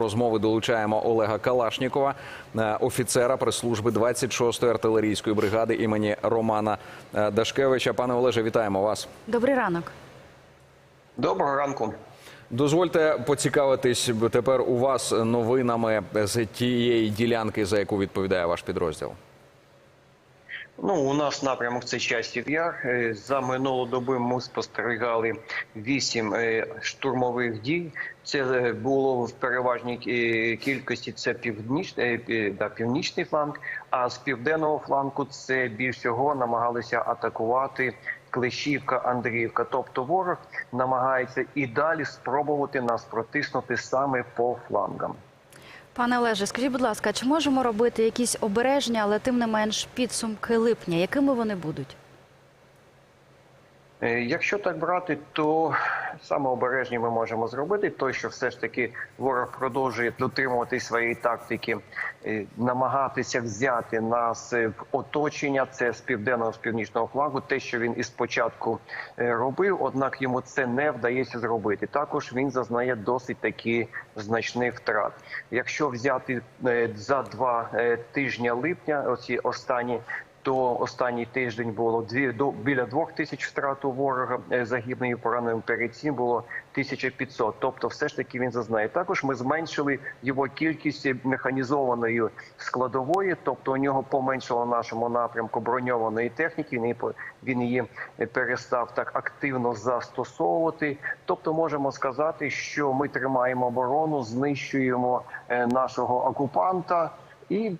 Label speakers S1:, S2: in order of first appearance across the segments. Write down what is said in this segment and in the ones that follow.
S1: Розмови долучаємо Олега Калашнікова, е, офіцера прес-служби 26-ї артилерійської бригади імені Романа е, Дашкевича. Пане Олеже, вітаємо вас.
S2: Добрий ранок.
S3: Доброго ранку.
S1: Дозвольте поцікавитись тепер у вас новинами з тієї ділянки, за яку відповідає ваш підрозділ.
S3: Ну, у нас напрямок це часів яр. Е, За минулу добу ми спостерігали вісім е, штурмових дій. Це е, було в переважній кількості це північний, е, да, північний фланг. А з південного флангу це більш всього намагалися атакувати Клещівка, Андріївка. Тобто ворог намагається і далі спробувати нас протиснути саме по флангам.
S2: Пане Олеже, скажіть, будь ласка, чи можемо робити якісь обережні, але тим не менш підсумки липня? Якими вони будуть?
S3: Е, Якщо так брати, то саме обережні ми можемо зробити, то що все ж таки ворог продовжує дотримувати своєї тактики, е, намагатися взяти нас е, в оточення. Це з південного з північного флагу. Те, що він із початку е, робив, однак йому це не вдається зробити. Також він зазнає досить таки значних втрат. Якщо взяти за два тижні липня, оці останні то останній тиждень було дві до біля двох тисяч втрат у ворога е, і пораненим. Перед цим було 1500. Тобто, все ж таки він зазнає. Також ми зменшили його кількість механізованої складової, тобто у нього поменшало в нашому напрямку броньованої техніки. Він її перестав так активно застосовувати. Тобто, можемо сказати, що ми тримаємо оборону, знищуємо е, нашого окупанта і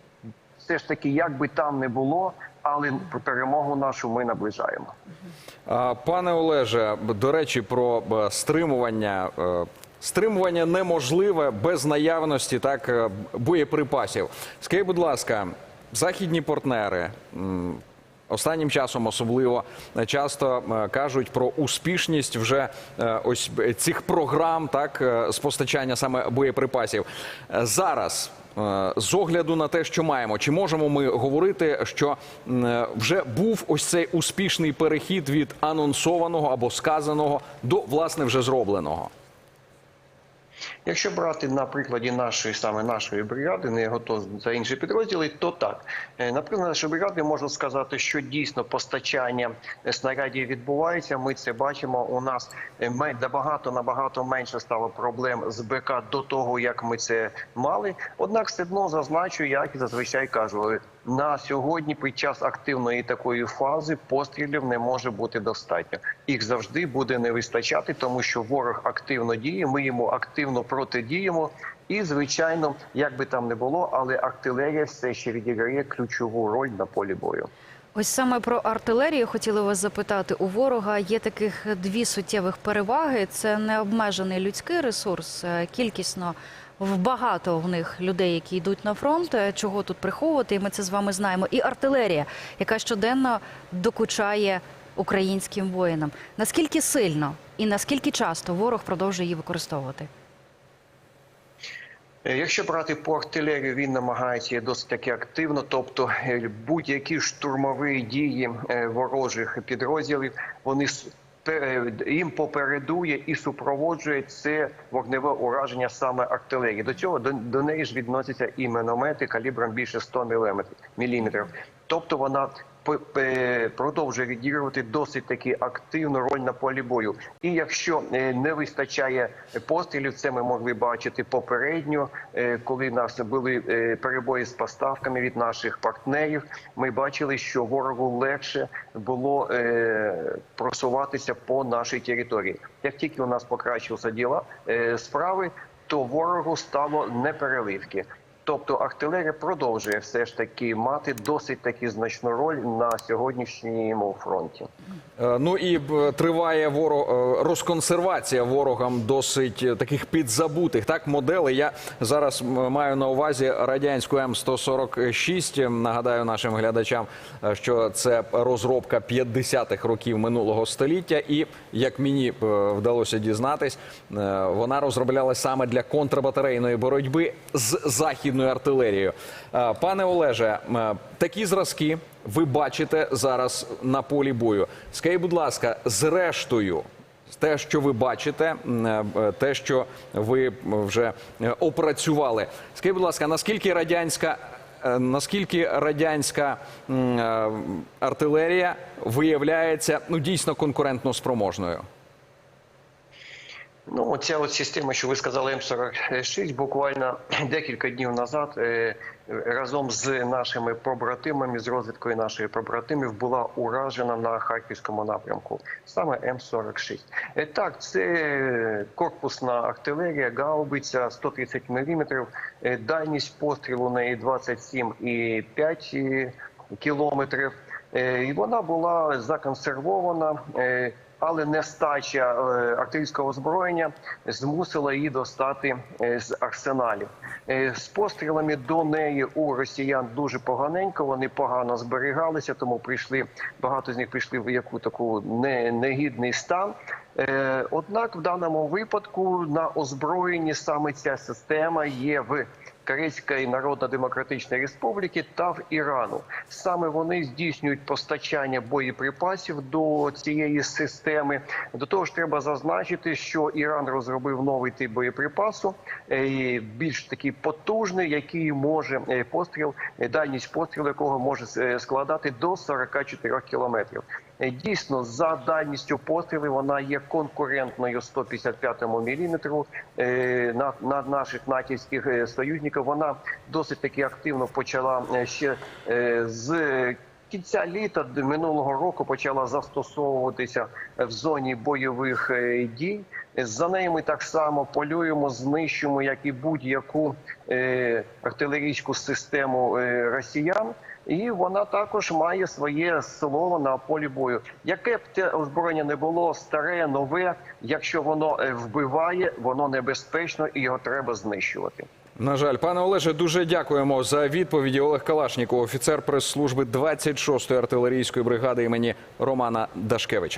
S3: все ж таки, як би там не було, але перемогу нашу ми наближаємо.
S1: Пане Олеже, до речі, про е, стримування. Е, Стримування неможливе без наявності так е, боєприпасів. Скажіть, будь ласка, західні партнери останнім часом особливо часто кажуть про успішність вже ось цих програм, так з постачання саме боєприпасів. Зараз З огляду на те, що маємо, чи можемо ми говорити, що е, вже був ось цей успішний перехід від анонсованого або сказаного до власне вже зробленого?
S3: Якщо брати на прикладі нашої саме нашої бригади, не готов за інші підрозділи, то так Е, наприклад, нашої бригади можна сказати, що дійсно постачання е, снарядів відбувається. Ми це бачимо. У нас е, набагато набагато менше стало проблем з БК до того, як ми це мали. Однак, все одно зазначу, як і зазвичай кажу. На сьогодні, під час активної такої фази, пострілів не може бути достатньо. Їх завжди буде не вистачати, тому що ворог активно діє. Ми йому активно протидіємо. І звичайно, як би там не було, але артилерія все ще відіграє ключову роль на полі бою.
S2: Ось саме про артилерію хотіли вас запитати. У ворога є таких дві суттєвих переваги: це необмежений людський ресурс, е, кількісно в багато в них людей, які йдуть на фронт. е, Чого тут приховувати? І ми це з вами знаємо. І артилерія, яка щоденно докучає українським воїнам. Наскільки сильно і наскільки часто ворог продовжує її використовувати?
S3: Е, Якщо брати по артилерію, він намагається досить таки активно, тобто е, будь-які штурмові дії ворожих підрозділів, вони їм попередує і супроводжує це вогневе ураження саме артилерії. До цього до, до неї ж відносяться і міномети калібром більше 100 міліметрів. Тобто вона продовжує відігрувати досить таки активну роль на полі бою. І якщо е, не вистачає пострілів, це ми могли бачити попередньо, е, коли нас були е, перебої з поставками від наших партнерів. Ми бачили, що ворогу легше було е, просуватися по нашій території. Як тільки у нас покращилися діла е, справи, то ворогу стало непереливки. Тобто артилерія продовжує все ж таки мати досить таки значну роль на сьогоднішньому фронті.
S1: Е, Ну і триває ворог е, розконсервація ворогам досить е, таких підзабутих так моделей. Я зараз маю на увазі радянську М146. Нагадаю нашим глядачам, що це розробка 50-х років минулого століття, і як мені вдалося дізнатись, вона розроблялась саме для контрбатарейної боротьби з західною артилерією. Пане Олеже, такі зразки ви бачите зараз на полі бою. Скажіть, будь ласка, зрештою, те, що ви бачите, е, те, що ви вже е, опрацювали. Скажіть, будь ласка, наскільки радянська е, наскільки радянська е, артилерія виявляється ну дійсно конкурентно спроможною?
S3: Ну, ця от система, що ви сказали, М46, буквально декілька днів назад е, разом з нашими побратимами, з розвідкою нашої побратимів, була уражена на харківському напрямку. Саме М46. Е, Так, це корпусна артилерія, гаубиця 130 мм, е, дальність пострілу неї 27,5 кілометрів. І вона була законсервована. Але нестача е, артилерійського озброєння змусила її достати е, з арсеналів. Е, З пострілами до неї у росіян дуже поганенько. Вони погано зберігалися, тому прийшли багато з них прийшли в яку таку не- негідний стан. Однак в даному випадку на озброєнні саме ця система є в Корейської Народно-Демократичної Республіки та в Ірану. Саме вони здійснюють постачання боєприпасів до цієї системи. До того ж, треба зазначити, що Іран розробив новий тип боєприпасу, е, більш такий потужний, який може е, постріл, е, дальність пострілу якого може складати до 44 кілометрів. Е, Дійсно, за дальністю пострілу вона є конкурентною 155 міліметру е, на, на наших натівських е, союзників. Вона досить таки активно почала ще з кінця літа минулого року почала застосовуватися в зоні бойових дій. За нею ми так само полюємо, знищуємо, як і будь-яку артилерійську систему росіян. І вона також має своє слово на полі бою. Яке б те озброєння не було старе, нове, якщо воно е, вбиває, воно небезпечно і його треба знищувати.
S1: На жаль, пане Олеже, дуже дякуємо за відповіді. Олег Калашніков, офіцер прес-служби 26-ї артилерійської бригади імені Романа Дашкевича.